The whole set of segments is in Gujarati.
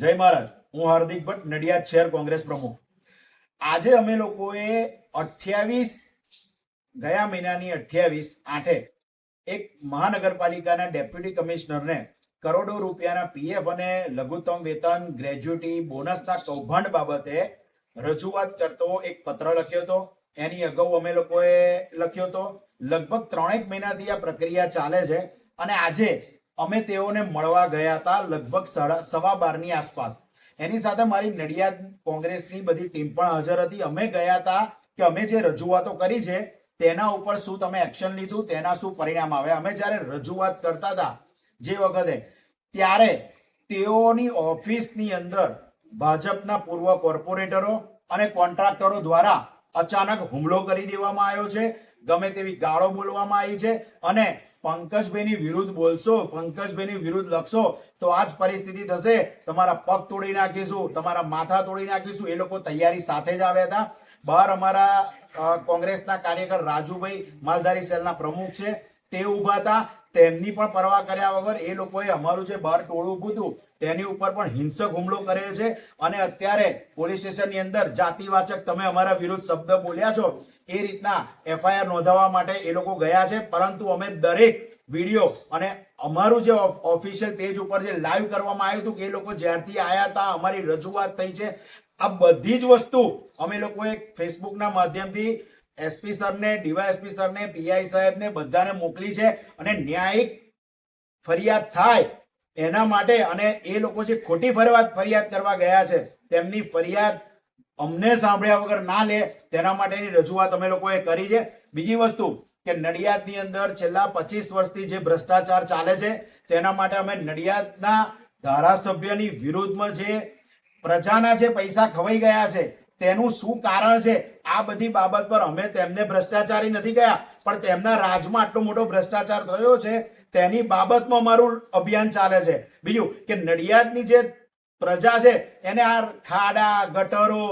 જય મહારાજ. હું હાર્દિક ભટ્ટ, નડિયાદ શહેર કોંગ્રેસ પ્રમુખ. આજે અમે લોકોએ અઠ્યાવીસ, ગયા મહિનાની અઠ્યાવીસ આઠે એક મહાનગરપાલિકાના ડેપ્યુટી કમિશનરને કરોડો રૂપિયાના પીએફ અને લઘુત્તમ વેતન, ગ્રેજ્યુટી, બોનસના કૌભાંડ બાબતે રજૂઆત કરતો એક પત્ર લખ્યો હતો. એની અગાઉ અમે લોકોએ લખ્યો હતો. લગભગ ત્રણેક મહિનાથી આ પ્રક્રિયા ચાલે છે અને આજે અમે તેઓને મળવા ગયા હતા લગભગ સવા બારની આસપાસ. એની સાથે મારી નડિયાદ કોંગ્રેસની બધી ટીમ પણ હાજર હતી. અમે ગયા હતા કે અમે જે રજૂઆતો કરી છે, તેના ઉપર શું તમે એક્શન લીધું, તેના શું પરિણામ આવે અમે જ્યારે રજૂઆત કરતા હતા જે વખતે, ત્યારે તેઓની ઓફિસની અંદર ભાજપના પૂર્વ કોર્પોરેટરો અને કોન્ટ્રાક્ટરો દ્વારા અચાનક હુમલો કરી દેવામાં આવ્યો છે. ગમે તેવી ગાળો બોલવામાં આવી છે અને પંકજભાઈની વિરુદ્ધ બોલશો, પંકજભાઈની વિરુદ્ધ લખશો, તો આ જ પરિસ્થિતિ થશે. તમારા પગ તોડી નાખીશું, તમારા માથા તોડી નાખીશું. એ લોકો તૈયારી સાથે જ આવ્યા હતા. બહાર અમારા કોંગ્રેસના કાર્યકર રાજુભાઈ માલધારી સેલના પ્રમુખ છે. તે ઊભા હતા. તેમની પણ પરવા કર્યા વગર એ લોકોએ અમારું જે બહાર ટોળું ઊભું હતું, તેની ઉપર પણ હિંસક હુમલો કરેલ છે. અને અત્યારે પોલીસ સ્ટેશનની અંદર જાતિવાચક તમે અમારા વિરુદ્ધ શબ્દ બોલ્યા છો, એ રીતના એફઆઈઆર નોંધાવવા માટે એ લોકો ગયા છે. પરંતુ અમે દરેક વીડિયો અને અમારું જે ઓફિશિયલ પેજ ઉપર જે લાઈવ કરવામાં આવ્યું હતું કે એ લોકો જ્યારથી આવ્યા હતા, અમારી રજૂઆત થઈ છે. આ બધી જ વસ્તુ અમે લોકોએ ફેસબુકના માધ્યમથી એસપી સરને ડીવાયએસપી સરને પીઆઈ સાહેબને બધાને મોકલી છે અને ન્યાયિક ફરિયાદ થાય એના માટે અને એ લોકો જે ખોટી ફરિયાદ ફરિયાદ કરવા ગયા છે, તેમની ફરિયાદ અમને સાંભળ્યા વગર ના લે, તેના માટેની રજૂઆત અમે લોકોએ કરી છે. બીજી વસ્તુ કે નડિયાદની અંદર છેલ્લા પચીસ વર્ષથી જે ભ્રષ્ટાચાર ચાલે છે, તેના માટે અમે નડિયાદના ધારાસભ્યની વિરુદ્ધમાં જે પ્રજાના જે પૈસા ખવાઈ ગયા છે તેનું શું કારણ છે? આ બધી બાબત પર અમે તેમને ભ્રષ્ટાચારી નથી ગયા, પણ તેમના રાજમાં આટલો મોટો ભ્રષ્ટાચાર થયો છે, તેની બાબતમાં અમારું અભિયાન ચાલે છે. બીજું કે નડિયાદની જે પ્રજા છે, એને આ ખાડા, ગટરો,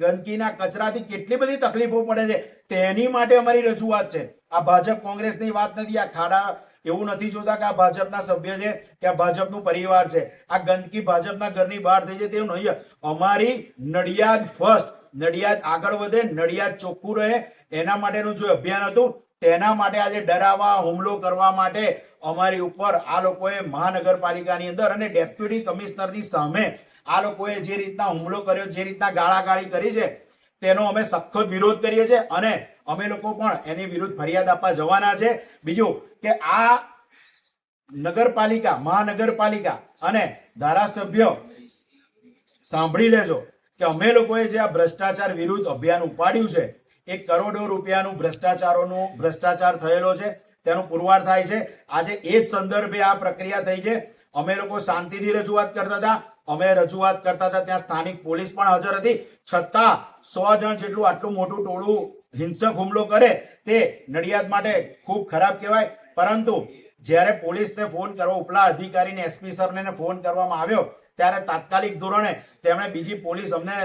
ગંદકીના કચરાથી કેટલી બધી તકલીફો પડે છે, તેની માટે અમારી રજૂઆત છે. આ ભાજપ કોંગ્રેસની વાત નથી, આ ખાડા એવું નથી જોતા કે આ ભાજપના સભ્ય છે, કે આ ભાજપનું પરિવાર છે. આ ગંદકી ભાજપના ઘરની બહાર થઈ જાય તેવું નહીં. અમારી નડિયાદ ફર્સ્ટ નડિયાદ આગળ વધે, નડિયાદ ચોખ્ખું રહે. એના માટેનું જે અભિયાન હતું, તેના માટે આજે ડરાવા હુમલો કરવા માટે અમારી ઉપર આ લોકોએ મહાનગરપાલિકાની અંદર અને ડેપ્યુટી કમિશનરની સામે આ લોકોએ જે રીતના હુમલો કર્યો, જે રીતના ગાળાગાળી કરી છે તેનો અમે સખત વિરોધ કરીએ છીએ અને અમે લોકો પણ એની વિરુદ્ધ ફરિયાદ આપવા જવાના છે. બીજું કે આ નગરપાલિકા, મહાનગરપાલિકા અને ધારાસભ્ય સાંભળી લેજો કે અમે લોકોએ જે આ ભ્રષ્ટાચાર વિરુદ્ધ અભિયાન ઉપાડ્યું છે એક કરોડો રૂપિયાનું ભ્રષ્ટાચારોનું ભ્રષ્ટાચાર થયેલો છે, તેનું પુરવાર થાય છે. આજે એ જ સંદર્ભે આ પ્રક્રિયા થઈ છે. અમે લોકો શાંતિથી રજૂઆત કરતા હતા. અમે રજૂઆત કરતા હતા, ત્યાં સ્થાનિક પોલીસ પણ હાજર હતી. છતાં સો જણ જેટલું આટલું મોટું ટોળું હિંસક હુમલો કરે તે નડિયાદ માટે ખૂબ ખરાબ કહેવાય. પરંતુ જ્યારે પોલીસને ફોન કરવો, ઉપલા અધિકારીને, એસપી સરને ફોન કરવામાં આવ્યો, ત્યારે તાત્કાલિક ધોરણે તેમણે બીજી પોલીસ અમને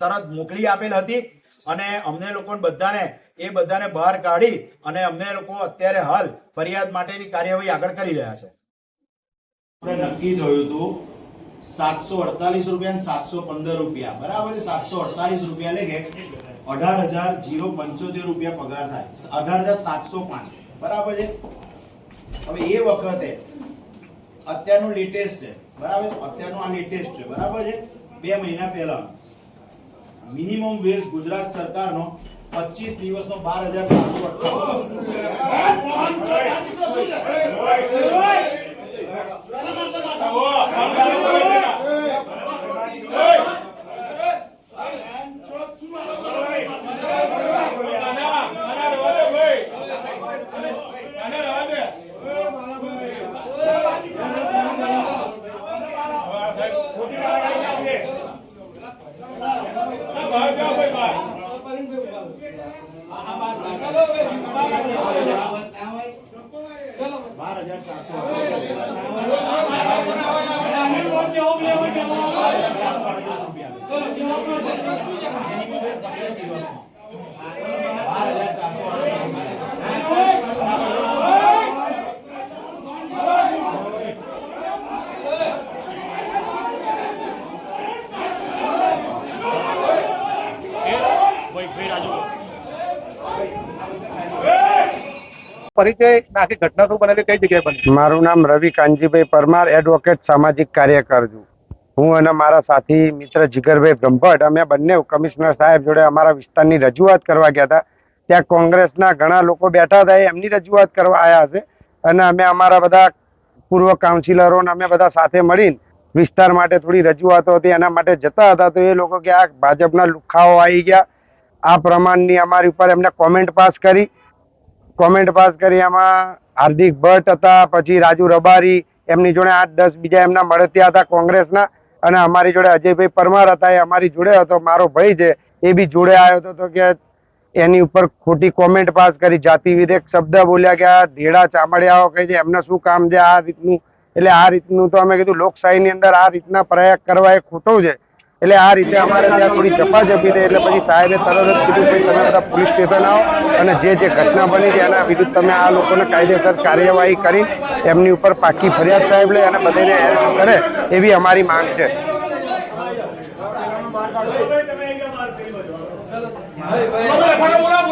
તરત મોકલી આપેલ હતી અને અમને લોકોને બધાને, એ બધાને બહાર કાઢી અને અમને લોકો અત્યારે હાલ ફરિયાદ માટેની કાર્યવાહી આગળ કરી રહ્યા છે. નક્કી થયું હતું સાતસો અડતાલીસ રૂપિયા સાતસો પંદર રૂપિયા બરાબર સાતસો અડતાલીસ રૂપિયા લેખે અઢાર હજાર જીરો પંચોતેર રૂપિયા પગાર થાય અઢાર હજાર સાતસો પાંચ બરાબર છે હવે એ વખતે અત્યારનું લેટેસ્ટ છે બરાબર અત્યારનું આ લેટેસ્ટ છે બરાબર છે બે મહિના પહેલા મિનિમમ વેજ ગુજરાત સરકારનો પચીસ દિવસનો બાર હજાર પાંચસો બાર હજાર ચારસો પરિચય અને ઘટના શું બનેલી કઈ જગ્યાએ બની મારું નામ રવિ કાનજીભાઈ પરમાર એડવોકેટ સામાજિક કાર્યકર છું. હું અને મારા સાથી મિત્ર જીગરભાઈ બ્રહ્મભટ અમે બંને કમિશનર સાહેબ જોડે અમારા વિસ્તારની રજૂઆત કરવા ગયા હતા. ત્યાં કોંગ્રેસના ઘણા લોકો બેઠા હતા એમની રજૂઆત કરવા આવ્યા હશે. અને અમે અમારા બધા પૂર્વ કાઉન્સિલરો અને અમે બધા સાથે મળીને વિસ્તાર માટે થોડી રજૂઆતો હતી, એના માટે જતા હતા. તો એ લોકો કે આ ભાજપના લુખાઓ આવી ગયા. આ પ્રમાણની અમારી ઉપર એમને કોમેન્ટ પાસ કરી. કોમેન્ટ પાસ કરી એમાં હાર્દિક ભટ્ટ હતા, પછી રાજુ રબારી, એમની જોડે આઠ દસ બીજા એમના મળતિયા હતા કોંગ્રેસના, અને અમારી જોડે અજયભાઈ પરમાર હતા, એ અમારી જોડે હતો, મારો ભાઈ છે, એ બી જોડે આવ્યો હતો, તો કે એની ઉપર ખોટી કોમેન્ટ પાસ કરી, જાતિ વિધેક શબ્દ બોલ્યા કે આ ધેડા ચામડિયાઓ કહે છે, એમને શું કામ છે આ રીતનું? એટલે આ રીતનું તો અમે કીધું, લોકશાહીની અંદર આ રીતના પ્રયાગ કરવા એ ખોટો છે. એટલે આ રીતે અમારે ત્યાં થોડી ઝપાઝપી થઈ એટલે પછી સાહેબે તરત જ કીધું ભાઈ તમે બધા પોલીસ સ્ટેશન આવો અને જે જે ઘટના બની છે એના વિરુદ્ધ તમે આ લોકોને કાયદેસર કાર્યવાહી કરી એમની ઉપર પાકી ફરિયાદ સાહેબ લે અને બધાને હેલ્પ કરે એવી અમારી માંગ છે બોલા બોલા